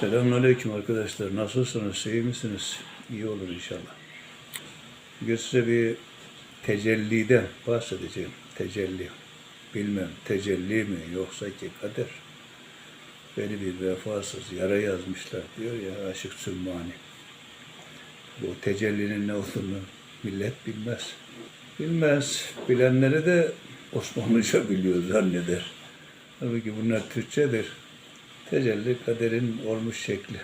Selamünaleyküm arkadaşlar. Nasılsınız? İyi misiniz? İyi olur inşallah. Bugün size bir tecelliden bahsedeceğim. Tecelli. Bilmem tecelli mi yoksa ki kader. Beni bir vefasız yara yazmışlar diyor ya Aşık Sümmani. Bu tecellinin ne olduğunu millet bilmez. Bilmez. Bilenleri de Osmanlıca biliyor zanneder. Halbuki bunlar Türkçedir. Tecelli kaderin olmuş şekli.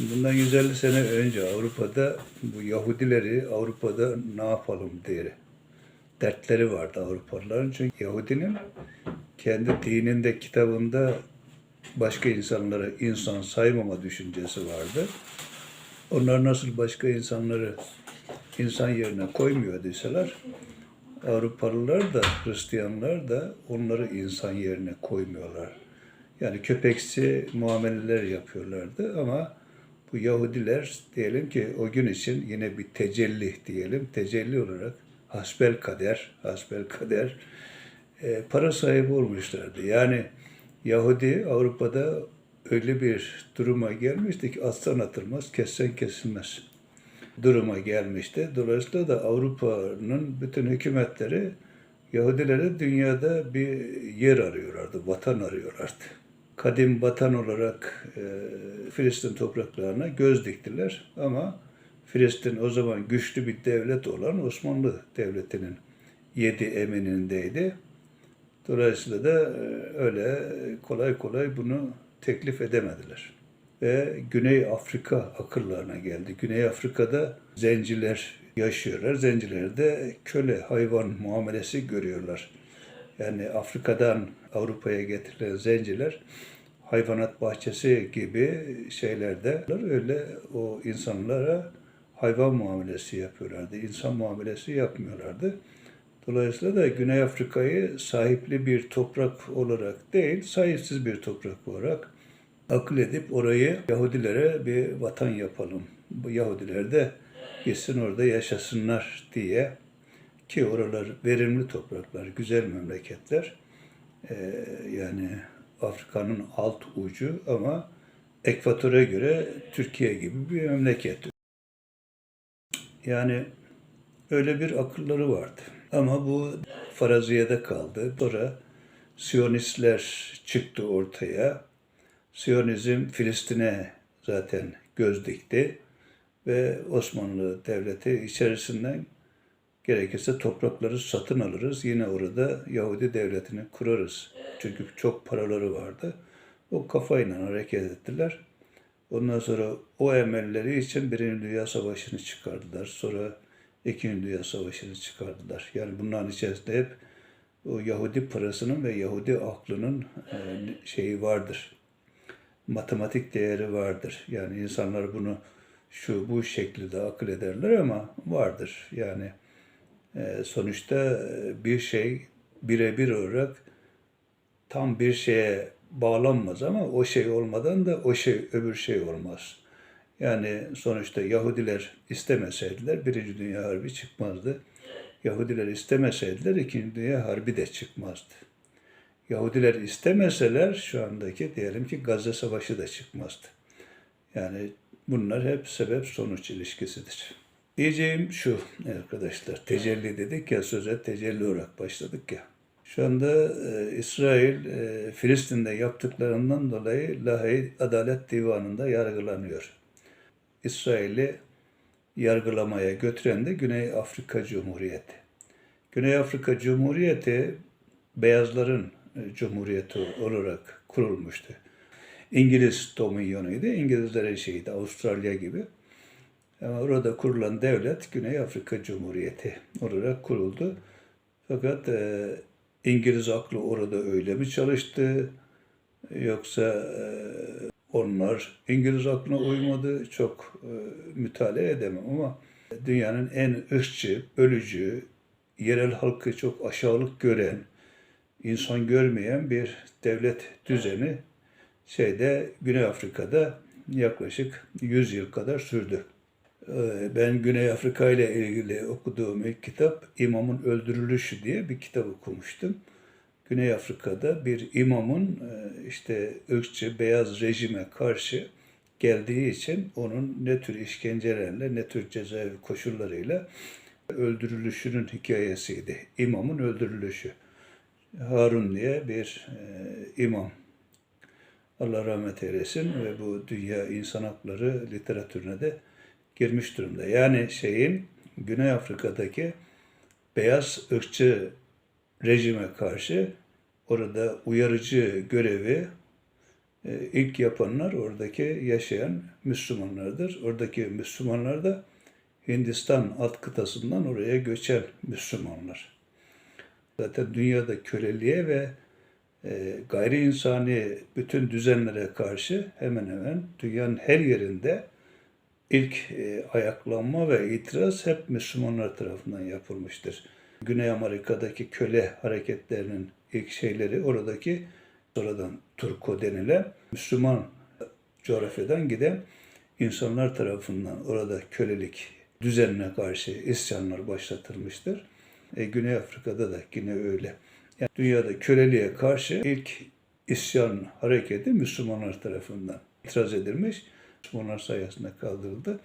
Bundan 150 sene önce Avrupa'da bu Yahudileri Avrupa'da ne yapalım diye dertleri vardı Avrupalıların. Çünkü Yahudinin kendi dininde, kitabında başka insanlara insan saymama düşüncesi vardı. Onlar nasıl başka insanları insan yerine koymuyor deseler, Avrupalılar da, Hristiyanlar da onları insan yerine koymuyorlar. Yani köpeksi muameleler yapıyorlardı ama bu Yahudiler diyelim ki o gün için yine bir tecelli diyelim. Tecelli olarak hasbel kader, hasbel kader e, para sahibi olmuşlardı. Yani Yahudi Avrupa'da öyle bir duruma gelmişti ki atsan atılmaz, kessen kesilmez duruma gelmişti. Dolayısıyla da Avrupa'nın bütün hükümetleri Yahudilere dünyada bir yer arıyorlardı, vatan arıyorlardı. Kadim vatan olarak e, Filistin topraklarına göz diktiler ama Filistin o zaman güçlü bir devlet olan Osmanlı Devleti'nin yedi eminindeydi. Dolayısıyla da e, öyle kolay kolay bunu teklif edemediler. Ve Güney Afrika akıllarına geldi. Güney Afrika'da zenciler yaşıyorlar. Zenciler de köle, hayvan muamelesi görüyorlar. Yani Afrika'dan Avrupa'ya getirilen zenciler hayvanat bahçesi gibi şeylerde öyle o insanlara hayvan muamelesi yapıyorlardı. İnsan muamelesi yapmıyorlardı. Dolayısıyla da Güney Afrika'yı sahipli bir toprak olarak değil, sahipsiz bir toprak olarak akıl edip orayı Yahudilere bir vatan yapalım. Bu Yahudiler de gitsin orada yaşasınlar diye ki oralar verimli topraklar, güzel memleketler. Ee, yani Afrika'nın alt ucu ama ekvatora göre Türkiye gibi bir memleket. Yani öyle bir akılları vardı. Ama bu faraziyede kaldı. Sonra Siyonistler çıktı ortaya. Siyonizm Filistin'e zaten göz dikti ve Osmanlı Devleti içerisinden gerekirse toprakları satın alırız. Yine orada Yahudi devletini kurarız. Çünkü çok paraları vardı. O kafayla hareket ettiler. Ondan sonra o emelleri için Birinci Dünya Savaşı'nı çıkardılar. Sonra İkinci Dünya Savaşı'nı çıkardılar. Yani bunların içerisinde hep o Yahudi parasının ve Yahudi aklının e, şeyi vardır. Matematik değeri vardır. Yani insanlar bunu şu bu şekilde akıl ederler ama vardır. Yani sonuçta bir şey birebir olarak tam bir şeye bağlanmaz ama o şey olmadan da o şey öbür şey olmaz. Yani sonuçta Yahudiler istemeseydiler Birinci Dünya Harbi çıkmazdı. Yahudiler istemeseydiler İkinci Dünya Harbi de çıkmazdı. Yahudiler istemeseler şu andaki diyelim ki Gazze Savaşı da çıkmazdı. Yani bunlar hep sebep sonuç ilişkisidir. Diyeceğim şu arkadaşlar, tecelli dedik ya söze tecelli olarak başladık ya. Şu anda e, İsrail e, Filistin'de yaptıklarından dolayı Lahey Adalet Divanı'nda yargılanıyor. İsrail'i yargılamaya götüren de Güney Afrika Cumhuriyeti. Güney Afrika Cumhuriyeti beyazların e, cumhuriyeti olarak kurulmuştu. İngiliz dominyonuydu, İngilizlerin şeyiydi, Avustralya gibi. Ama orada kurulan devlet Güney Afrika Cumhuriyeti olarak kuruldu. Fakat e, İngiliz aklı orada öyle mi çalıştı? Yoksa e, onlar İngiliz aklına uymadı. Çok e, mütalaa edemem ama dünyanın en ırkçı, bölücü, yerel halkı çok aşağılık gören, insan görmeyen bir devlet düzeni şeyde Güney Afrika'da yaklaşık 100 yıl kadar sürdü. Ee, Ben Güney Afrika ile ilgili okuduğum ilk kitap İmamın Öldürülüşü diye bir kitap okumuştum. Güney Afrika'da bir imamın e, işte ırkçı beyaz rejime karşı geldiği için onun ne tür işkencelerle ne tür cezaevi koşullarıyla öldürülüşünün hikayesiydi. İmamın öldürülüşü. Harun diye bir e, imam. Allah rahmet eylesin ve bu dünya insan hakları literatürüne de girmiş durumda. Yani şeyin Güney Afrika'daki beyaz ırkçı rejime karşı orada uyarıcı görevi e, ilk yapanlar oradaki yaşayan Müslümanlardır. Oradaki Müslümanlar da Hindistan alt kıtasından oraya göçen Müslümanlar. Zaten dünyada köleliğe ve e, gayri insani bütün düzenlere karşı hemen hemen dünyanın her yerinde ilk e, ayaklanma ve itiraz hep Müslümanlar tarafından yapılmıştır. Güney Amerika'daki köle hareketlerinin ilk şeyleri oradaki sonradan Turko denilen Müslüman coğrafyadan giden insanlar tarafından orada kölelik düzenine karşı isyanlar başlatılmıştır. E, Güney Afrika'da da yine öyle. Yani dünyada köleliğe karşı ilk isyan hareketi Müslümanlar tarafından itiraz edilmiş. Müslümanlar sayesinde kaldırıldı.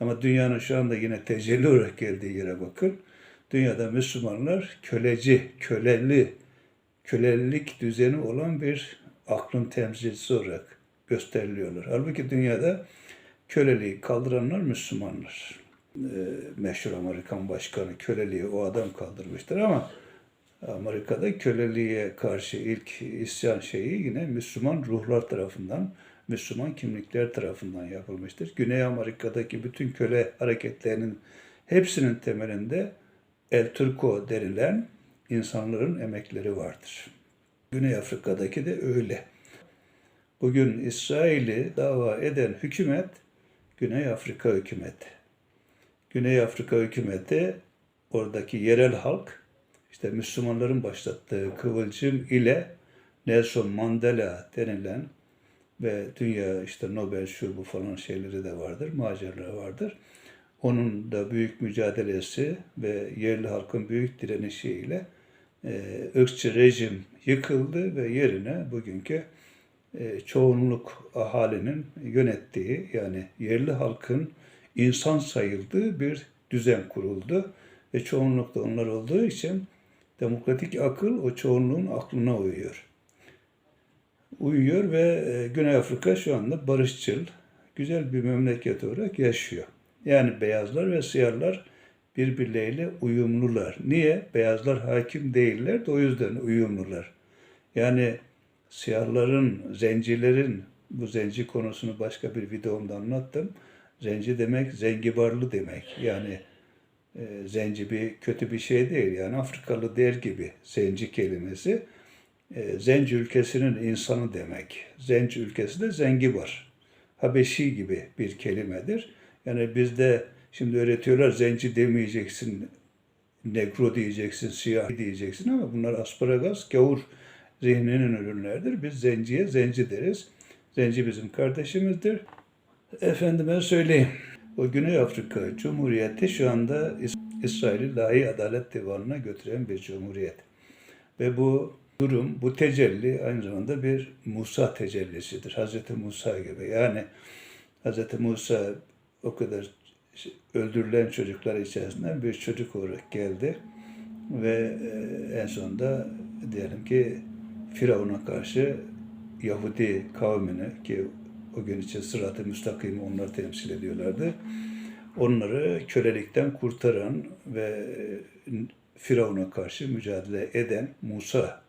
Ama dünyanın şu anda yine tecelli olarak geldiği yere bakın. Dünyada Müslümanlar köleci, köleli, kölelik düzeni olan bir aklın temsilcisi olarak gösteriliyorlar. Halbuki dünyada köleliği kaldıranlar Müslümanlar. Ee, meşhur Amerikan başkanı köleliği o adam kaldırmıştır ama Amerika'da köleliğe karşı ilk isyan şeyi yine Müslüman ruhlar tarafından, Müslüman kimlikler tarafından yapılmıştır. Güney Amerika'daki bütün köle hareketlerinin hepsinin temelinde El Turco denilen insanların emekleri vardır. Güney Afrika'daki de öyle. Bugün İsrail'i dava eden hükümet Güney Afrika hükümeti. Güney Afrika hükümeti oradaki yerel halk işte Müslümanların başlattığı kıvılcım ile Nelson Mandela denilen ve dünya işte Nobel şu bu falan şeyleri de vardır, maceraları vardır. Onun da büyük mücadelesi ve yerli halkın büyük direnişiyle e, ırkçı rejim yıkıldı ve yerine bugünkü e, çoğunluk ahalinin yönettiği yani yerli halkın insan sayıldığı bir düzen kuruldu. Ve çoğunluk da onlar olduğu için demokratik akıl o çoğunluğun aklına uyuyor. Uyuyor ve e, Güney Afrika şu anda barışçıl, güzel bir memleket olarak yaşıyor. Yani beyazlar ve siyahlar birbirleriyle uyumlular. Niye? Beyazlar hakim değiller de o yüzden uyumlular. Yani siyahların, zencilerin, bu zenci konusunu başka bir videomda anlattım. Zenci demek zengibarlı demek. Yani e, zenci bir kötü bir şey değil. Yani Afrikalı der gibi zenci kelimesi. E, zenci ülkesinin insanı demek. Zenci ülkesi de zengibar. Habeşi gibi bir kelimedir. Yani bizde şimdi öğretiyorlar zenci demeyeceksin, negro diyeceksin, siyah diyeceksin ama bunlar asparagas, gavur zihninin ürünlerdir. Biz zenciye zenci deriz. Zenci bizim kardeşimizdir. Efendime söyleyeyim. O Güney Afrika Cumhuriyeti şu anda İs- İsrail'i Lahi Adalet Divanı'na götüren bir cumhuriyet. Ve bu durum, bu tecelli aynı zamanda bir Musa tecellisidir. Hazreti Musa gibi. Yani Hazreti Musa o kadar öldürülen çocuklar içerisinden bir çocuk olarak geldi. Ve e, en sonunda diyelim ki Firavun'a karşı Yahudi kavmini ki o gün için sırat-ı müstakimi onlar temsil ediyorlardı. Onları kölelikten kurtaran ve Firavun'a karşı mücadele eden Musa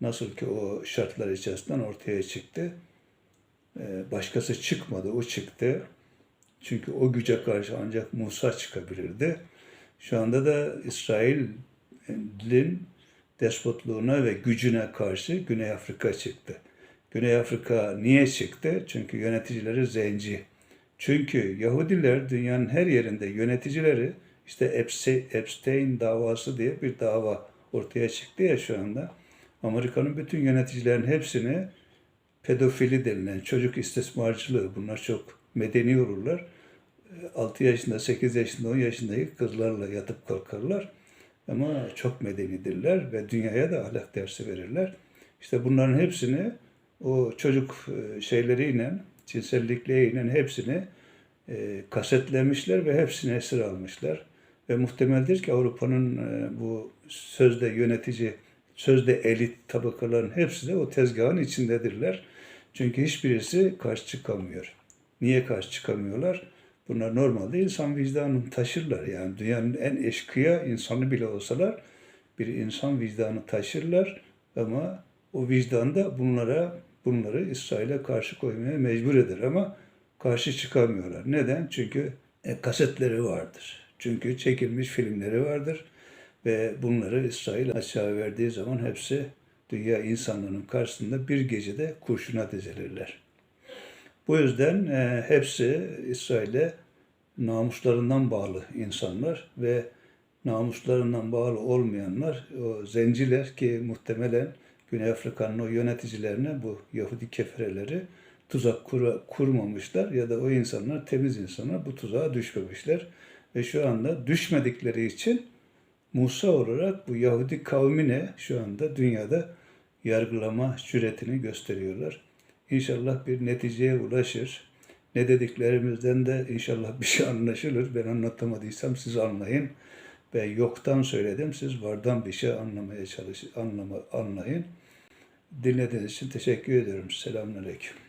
nasıl ki o şartlar içerisinden ortaya çıktı. Ee, Başkası çıkmadı, o çıktı. Çünkü o güce karşı ancak Musa çıkabilirdi. Şu anda da İsrail'in despotluğuna ve gücüne karşı Güney Afrika çıktı. Güney Afrika niye çıktı? Çünkü yöneticileri zenci. Çünkü Yahudiler dünyanın her yerinde yöneticileri işte Epste- Epstein davası diye bir dava ortaya çıktı ya şu anda. Amerika'nın bütün yöneticilerin hepsini pedofili denilen çocuk istismarcılığı bunlar çok medeni olurlar. 6 yaşında, 8 yaşında, 10 yaşındaki kızlarla yatıp kalkarlar. Ama çok medenidirler ve dünyaya da ahlak dersi verirler. İşte bunların hepsini o çocuk e, şeyleriyle, cinsellikleriyle hepsini e, kasetlemişler ve hepsini esir almışlar. Ve muhtemeldir ki Avrupa'nın e, bu sözde yönetici, sözde elit tabakaların hepsi de o tezgahın içindedirler. Çünkü hiçbirisi karşı çıkamıyor. Niye karşı çıkamıyorlar? Bunlar normalde insan vicdanını taşırlar. Yani dünyanın en eşkıya insanı bile olsalar bir insan vicdanı taşırlar ama o vicdan da bunlara bunları İsrail'e karşı koymaya mecbur eder ama karşı çıkamıyorlar. Neden? Çünkü e, kasetleri vardır. Çünkü çekilmiş filmleri vardır ve bunları İsrail aşağı verdiği zaman hepsi dünya insanlığının karşısında bir gecede kurşuna dizilirler. Bu yüzden e, hepsi İsrail'e namuslarından bağlı insanlar ve namuslarından bağlı olmayanlar, o zenciler ki muhtemelen Güney Afrika'nın o yöneticilerine bu Yahudi kefereleri tuzak kura- kurmamışlar ya da o insanlar temiz insanlar bu tuzağa düşmemişler. Ve şu anda düşmedikleri için Musa olarak bu Yahudi kavmine şu anda dünyada yargılama cüretini gösteriyorlar. İnşallah bir neticeye ulaşır. Ne dediklerimizden de inşallah bir şey anlaşılır. Ben anlatamadıysam siz anlayın. Ben yoktan söyledim. Siz vardan bir şey anlamaya çalışın, anlama, anlayın. Dinlediğiniz için teşekkür ediyorum. Selamünaleyküm.